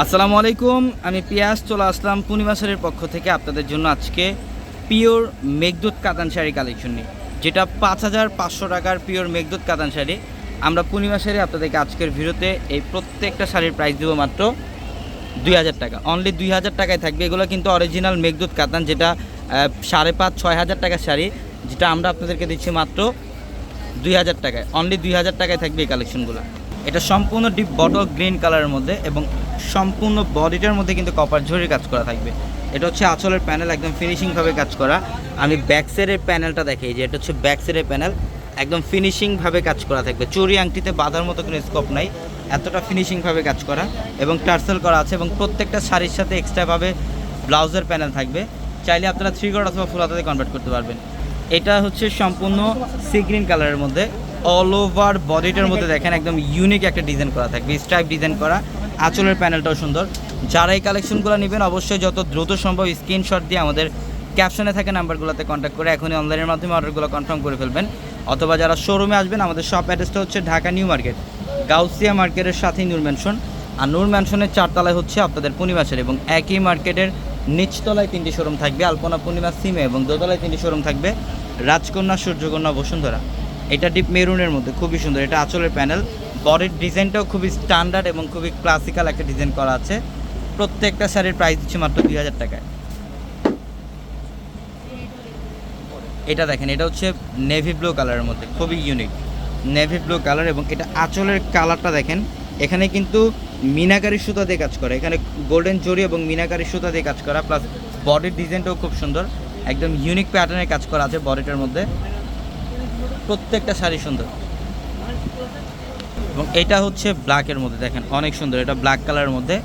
আসসালামু আলাইকুম, আমি পিয়াস চলে আসলাম পূর্ণিমাসের পক্ষ থেকে আপনাদের জন্য আজকে পিওর মেঘদূত কাতান শাড়ি কালেকশন নিয়ে। যেটা পাঁচ হাজার পাঁচশো টাকার পিওর মেঘদূত কাতান শাড়ি। আমরা পূর্ণিমাসের আপনাদেরকে আজকের ভিডিওতে এই প্রত্যেকটা শাড়ির প্রাইস দেবো মাত্র দুই হাজার টাকা। অনলি দুই হাজার টাকায় থাকবে। এগুলো কিন্তু অরিজিনাল মেঘদূত কাতান, যেটা সাড়ে পাঁচ, ছয় হাজার টাকার শাড়ি, যেটা আমরা আপনাদেরকে দিচ্ছি মাত্র দুই হাজার টাকায়। অনলি দুই হাজার টাকায় থাকবে এই কালেকশনগুলো এটা সম্পূর্ণ ডিপ বটল গ্রিন কালারের মধ্যে এবং সম্পূর্ণ বডিটার মধ্যে কিন্তু কপার ঝরির কাজ করা থাকবে। এটা হচ্ছে আঁচলের প্যানেল একদম ফিনিশিংভাবে কাজ করা। আমি ব্যাক সাইডের প্যানেলটা দেখাই যে, এটা হচ্ছে ব্যাক সাইডের প্যানেল একদম ফিনিশিংভাবে কাজ করা থাকবে। চুরি আংটিতে বাঁধার মতো কোনো স্কোপ নাই, এতটা ফিনিশিংভাবে কাজ করা এবং টার্সেল করা আছে এবং প্রত্যেকটা শাড়ির সাথে এক্সট্রাভাবে ব্লাউজের প্যানেল থাকবে। চাইলে আপনারা থ্রি গড অথবা ফুল হাতাতে কনভার্ট করতে পারবেন। এটা হচ্ছে সম্পূর্ণ সি গ্রিন কালারের মধ্যে। অল ওভার বডিটার মধ্যে দেখেন একদম ইউনিক একটা ডিজাইন করা থাকবে স্ট্রাইপ ডিজাইন করা। আঁচলের প্যানেলটাও সুন্দর। যারা এই কালেকশনগুলো নেবেন, অবশ্যই যত দ্রুত সম্ভব স্ক্রিনশট দিয়ে আমাদের ক্যাপশনে থাকা নাম্বারগুলোতে কন্ট্যাক্ট করে এখনই অনলাইনের মাধ্যমে অর্ডারগুলো কনফার্ম করে ফেলবেন। অথবা যারা শোরুমে আসবেন, আমাদের শপ অ্যাড্রেসটা হচ্ছে ঢাকা নিউ মার্কেট, গাউসিয়া মার্কেটের সাথেই নূর ম্যানশন আর নূর ম্যানশনের চারতলায় হচ্ছে আপনাদের পূর্ণিমাসের এবং একই মার্কেটের নিচতলায় তিনটি শোরুম থাকবে, আলপনা পূর্ণিমা সিমে এবং দোতলায় তিনটি শোরুম থাকবে রাজকন্যা, সূর্যকন্যা, বসুন্ধরা। এটা ডিপ মেরুনের মধ্যে, খুবই সুন্দর। এটা আঁচলের প্যানেল বডির ডিজাইনটাও খুবই স্ট্যান্ডার্ড এবং খুবই ক্লাসিক্যাল একটা ডিজাইন করা আছে। প্রত্যেকটা শাড়ির প্রাইস দিচ্ছে মাত্র দুই হাজার টাকায়। এটা দেখেন, এটা হচ্ছে নেভি ব্লু কালারের মধ্যে, খুবই ইউনিক নেভি ব্লু কালার এবং এটা আঁচলের কালারটা দেখেন, এখানে কিন্তু মিনাকারি সুতা দিয়ে কাজ করে। এখানে গোল্ডেন জরি এবং মিনাকারি সুতা দিয়ে কাজ করা প্লাস বডির ডিজাইনটাও খুব সুন্দর। একদম ইউনিক প্যাটার্নের কাজ করা আছে বডিটার মধ্যে। প্রত্যেকটা শাড়ি সুন্দর। এবং এটা হচ্ছে ব্ল্যাকের মধ্যে, দেখেন, অনেক সুন্দর। এটা ব্ল্যাক কালারের মধ্যে,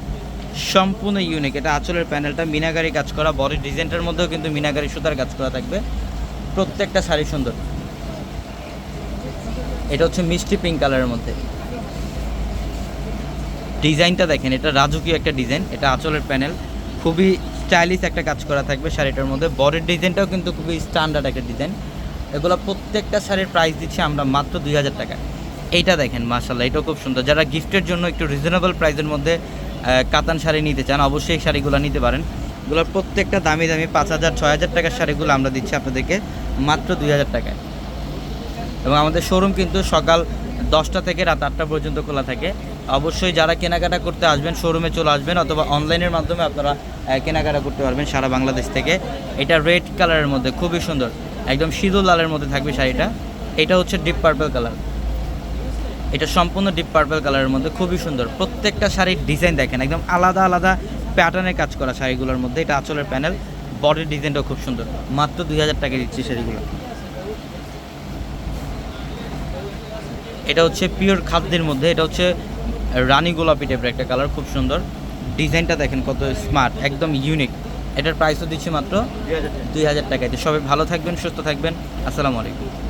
সম্পূর্ণ ইউনিক এটা আঁচলের প্যানেলটা মিনাকারি কাজ করা বডির ডিজাইনটার মধ্যেও কিন্তু মিনাকারি সুতার কাজ করা থাকবে। প্রত্যেকটা শাড়ি সুন্দর। এটা হচ্ছে মিষ্টি পিঙ্ক কালারের মধ্যে। ডিজাইনটা দেখেন, এটা রাজকীয় একটা ডিজাইন। এটা আঁচলের প্যানেল। খুবই স্টাইলিশ একটা কাজ করা থাকবে শাড়িটার মধ্যে। বডির ডিজাইনটাও কিন্তু খুবই স্ট্যান্ডার্ড একটা ডিজাইন। এগুলো প্রত্যেকটা শাড়ির প্রাইস দিচ্ছি আমরা মাত্র দুই হাজার টাকা। এইটা দেখেন মাশাল্লাহ এটাও খুব সুন্দর। যারা গিফটের জন্য একটু রিজনেবল প্রাইসের মধ্যে কাতান শাড়ি নিতে চান, অবশ্যই এই শাড়িগুলো নিতে পারেন। এগুলোর প্রত্যেকটা দামি দামি পাঁচ হাজার, ছয় হাজার টাকার শাড়িগুলো আমরা দিচ্ছি আপনাদেরকে মাত্র দুই হাজার টাকায়। এবং আমাদের শোরুম কিন্তু সকাল দশটা থেকে রাত আটটা পর্যন্ত খোলা থাকে। অবশ্যই যারা কেনাকাটা করতে আসবেন শোরুমে চলে আসবেন, অথবা অনলাইনের মাধ্যমে আপনারা কেনাকাটা করতে পারবেন সারা বাংলাদেশ থেকে। এটা রেড কালারের মধ্যে, খুবই সুন্দর। একদম সিঁদুর লালের মধ্যে থাকবে শাড়িটা। এটা হচ্ছে ডিপ পার্পল কালার এটা সম্পূর্ণ ডিপ পার্পল কালারের মধ্যে, খুবই সুন্দর। প্রত্যেকটা শাড়ির ডিজাইন দেখেন, একদম আলাদা আলাদা প্যাটার্নের কাজ করা শাড়িগুলোর মধ্যে। এটা আঁচলের প্যানেল বডির ডিজাইনটাও খুব সুন্দর। মাত্র দুই হাজার টাকা দিচ্ছি শাড়িগুলো। এটা হচ্ছে পিওর খাদ্যের মধ্যে, এটা হচ্ছে রানী গোলাপি টাইপের একটা কালার খুব সুন্দর। ডিজাইনটা দেখেন কত স্মার্ট একদম ইউনিক এটার প্রাইসও দিচ্ছি মাত্র দুই হাজার টাকায়। তো সবাই ভালো থাকবেন সুস্থ থাকবেন। আসসালামু আলাইকুম।